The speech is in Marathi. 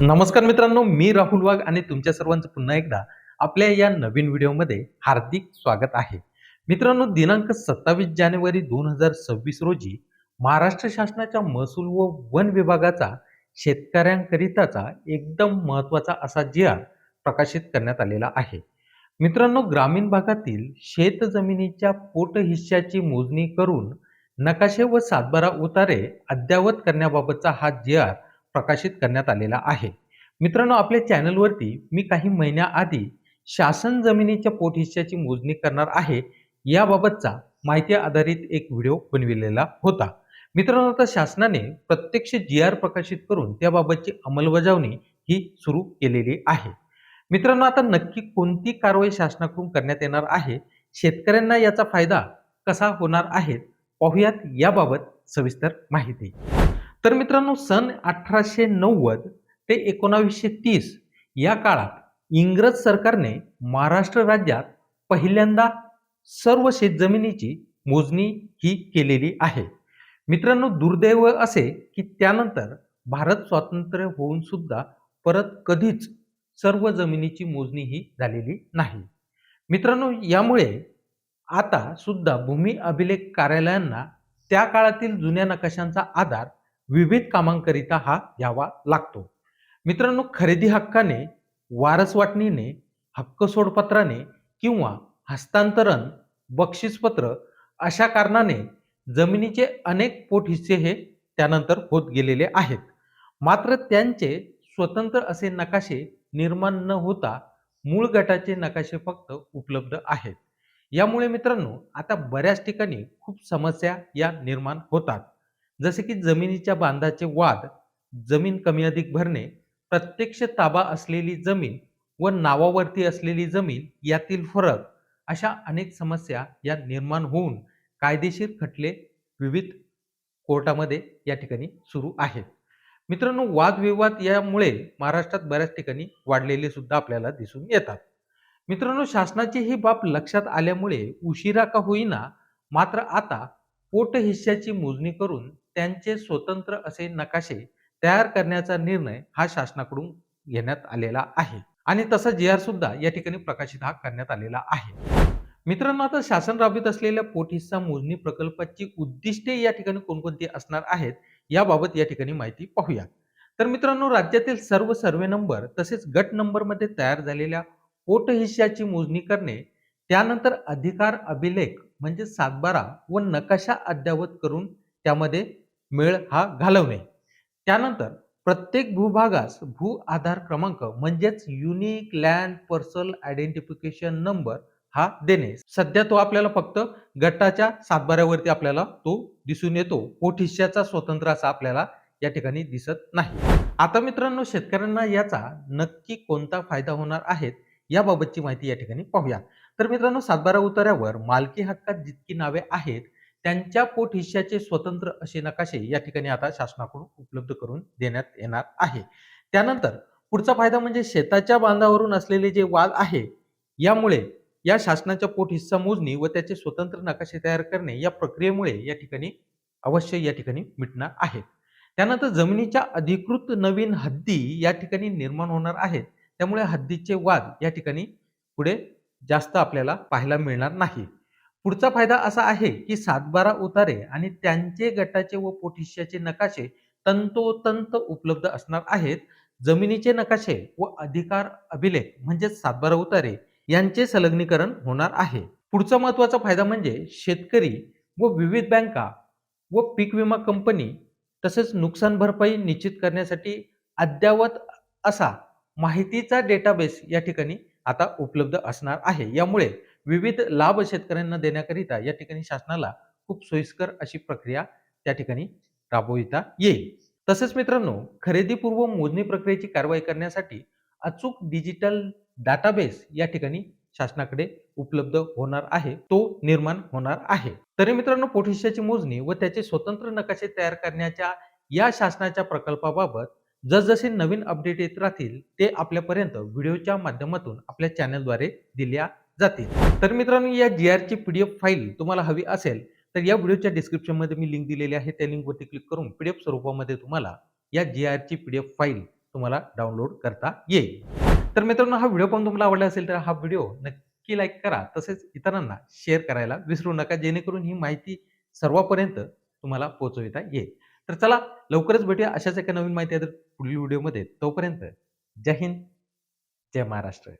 नमस्कार मित्रांनो मी राहुल वाघ आणि तुमच्या सर्वांचं पुन्हा एकदा आपल्या या नवीन व्हिडिओमध्ये हार्दिक स्वागत आहे. मित्रांनो दिनांक सत्तावीस जानेवारी दोन हजार सव्वीस रोजी महाराष्ट्र शासनाच्या महसूल व वन विभागाचा शेतकऱ्यांकरिताचा एकदम महत्त्वाचा असा जी आर प्रकाशित करण्यात आलेला आहे. मित्रांनो ग्रामीण भागातील शेत जमिनीच्या पोट हिश्श्याची मोजणी करून नकाशे व सातबारा उतारे अद्ययावत करण्याबाबतचा हा जी आर प्रकाशित करण्यात आलेला आहे. मित्रांनो आपल्या चॅनलवरती मी काही महिन्याआधी शासन जमिनीच्या पोटहिश्श्याची मोजणी करणार आहे. याबाबतचा माहिती आधारित एक व्हिडिओ बनविलेला होता. मित्रांनो आता शासनाने प्रत्यक्ष जी आर प्रकाशित करून त्याबाबतची अंमलबजावणी ही सुरू केलेली आहे. मित्रांनो आता नक्की कोणती कारवाई शासनाकडून करण्यात येणार आहे? शेतकऱ्यांना याचा फायदा कसा होणार आहे? पाहुयात याबाबत सविस्तर माहिती. तर मित्रांनो सन अठराशे नव्वद ते एकोणावीसशे तीस या काळात इंग्रज सरकारने महाराष्ट्र राज्यात पहिल्यांदा सर्व शेतजमिनीची मोजणी ही केलेली आहे. मित्रांनो दुर्दैव असे की त्यानंतर भारत स्वातंत्र्य होऊन सुद्धा परत कधीच सर्व जमिनीची मोजणी ही झालेली नाही. मित्रांनो यामुळे आता सुद्धा भूमी अभिलेख कार्यालयांना त्या काळातील जुन्या नकाशांचा आधार विविध कामांकरिता हा घ्यावा लागतो. मित्रांनो खरेदी हक्काने वारस वाटणीने हक्क सोडपत्राने किंवा हस्तांतरण बक्षीसपत्र अशा कारणाने जमिनीचे अनेक पोट हिस्से हे त्यानंतर होत गेलेले आहेत. मात्र त्यांचे स्वतंत्र असे नकाशे निर्माण न होता मूळ गटाचे नकाशे फक्त उपलब्ध आहेत. यामुळे मित्रांनो आता बऱ्याच ठिकाणी खूप समस्या या निर्माण होतात. जसे की जमिनीच्या बांधाचे वाद जमीन कमी अधिक भरणे प्रत्यक्ष ताबा असलेली जमीन व नावावरती असलेली जमीन यातील फरक अशा अनेक समस्या या निर्माण होऊन कायदेशीर खटले विविध कोर्टामध्ये या ठिकाणी सुरू आहेत. मित्रांनो वादविवाद यामुळे महाराष्ट्रात बऱ्याच ठिकाणी वाढलेले सुद्धा आपल्याला दिसून येतात. मित्रांनो शासनाची ही बाब लक्षात आल्यामुळे उशिरा का होईना मात्र आता पोट हिश्श्याची मोजणी करून त्यांचे स्वतंत्र असे नकाशे तयार करण्याचा निर्णय हा शासनाकडून घेण्यात आलेला आहे. आणि तसा जी आर सुद्धा या ठिकाणी प्रकाशित हा करण्यात आलेला आहे. मित्रांनो आता शासन राबवित असलेल्या पोटहिस्सा मोजणी प्रकल्पाची उद्दिष्टे या ठिकाणी कोणकोणती असणार आहेत याबाबत या ठिकाणी माहिती पाहूया तर मित्रांनो राज्यातील सर्व सर्वे नंबर तसेच गट नंबरमध्ये तयार झालेल्या पोटहिश्याची मोजणी करणे त्यानंतर अधिकार अभिलेख म्हणजे सातबारा व नकाशा अद्ययावत करून त्यामध्ये मेळ हा घालवणे. त्यानंतर प्रत्येक भूभागास भू आधार क्रमांक म्हणजेच unique land parcel identification number हा देणे. सध्या तो आपल्याला फक्त गटाच्या सातबाऱ्यावरती आपल्याला तो दिसून येतो. पोट हिश्श्याचा स्वतंत्र असा आपल्याला या ठिकाणी दिसत नाही. आता मित्रांनो शेतकऱ्यांना याचा नक्की कोणता फायदा होणार आहे याबाबतची माहिती या ठिकाणी पाहूया. तर मित्रांनो सातबारा उतार्यावर मालकी हक्कात जितकी नावे आहेत त्यांच्या पोट हिश्श्याचे स्वतंत्र असे नकाशे या ठिकाणी आता शासनाकडून उपलब्ध करून देण्यात येणार आहे. त्यानंतर पुढचा फायदा म्हणजे शेताच्या बांधावरून असलेले जे वाद आहे यामुळे या शासनाच्या पोट हिस्सा मोजणी व त्याचे स्वतंत्र नकाशे तयार करणे या प्रक्रियेमुळे या ठिकाणी अवश्य या ठिकाणी मिटणार आहेत त्यानंतर जमिनीच्या अधिकृत नवीन हद्दी या ठिकाणी निर्माण होणार आहेत. त्यामुळे हद्दीचे वाद या ठिकाणी पुढे जास्त आपल्याला पाहायला मिळणार नाही. पुढचा फायदा असा आहे की सातबारा उतारे आणि त्यांचे गटाचे व पोटिश्याचे नकाशे तंतोतंत उपलब्ध असणार आहेत. जमिनीचे नकाशे व अधिकार अभिलेख म्हणजेच सातबारा उतारे यांचे संलग्नीकरण होणार आहे. पुढचा महत्त्वाचा फायदा म्हणजे शेतकरी व विविध बँका व पीक विमा कंपनी तसेच नुकसान भरपाई निश्चित करण्यासाठी अद्ययावत असा माहितीचा डेटाबेस या ठिकाणी आता उपलब्ध असणार आहे. यामुळे विविध लाभ शेतकऱ्यांना देण्याकरिता या ठिकाणी शासनाला खूप सोयीस्कर अशी प्रक्रिया त्या ठिकाणी राबविता येईल. तसेच मित्रांनो खरेदीपूर्व मोजणी प्रक्रियेची कारवाई करण्यासाठी अचूक डिजिटल डाटाबेस या ठिकाणी शासनाकडे उपलब्ध होणार आहे. तो निर्माण होणार आहे. तरी मित्रांनो पोटहिश्याची मोजणी व त्याचे स्वतंत्र नकाशे तयार करण्याच्या या शासनाच्या प्रकल्पाबाबत जसजसे नवीन अपडेट येत राहतील ते आपल्यापर्यंत व्हिडिओच्या माध्यमातून आपल्या चॅनलद्वारे दिल्या जातील तर मित्रांनो या जी आरची पी डी एफ फाईल तुम्हाला हवी असेल तर या व्हिडिओच्या डिस्क्रिप्शनमध्ये मी लिंक दिलेली आहे त्या लिंकवरती क्लिक करून पी डी एफ स्वरूपामध्ये तुम्हाला या जी आरची पी डी एफ फाईल तुम्हाला डाउनलोड करता येईल. तर मित्रांनो हा व्हिडिओ पण तुम्हाला आवडला असेल तर हा व्हिडिओ नक्की लाईक करा. तसेच इतरांना शेअर करायला विसरू नका जेणेकरून ही माहिती सर्वांपर्यंत तुम्हाला पोहोचविता येईल. तर चला लवकरच भेटूया अशाच एका नवीन माहिती आहे तर पुढील व्हिडिओमध्ये. तोपर्यंत जय हिंद, जय महाराष्ट्र.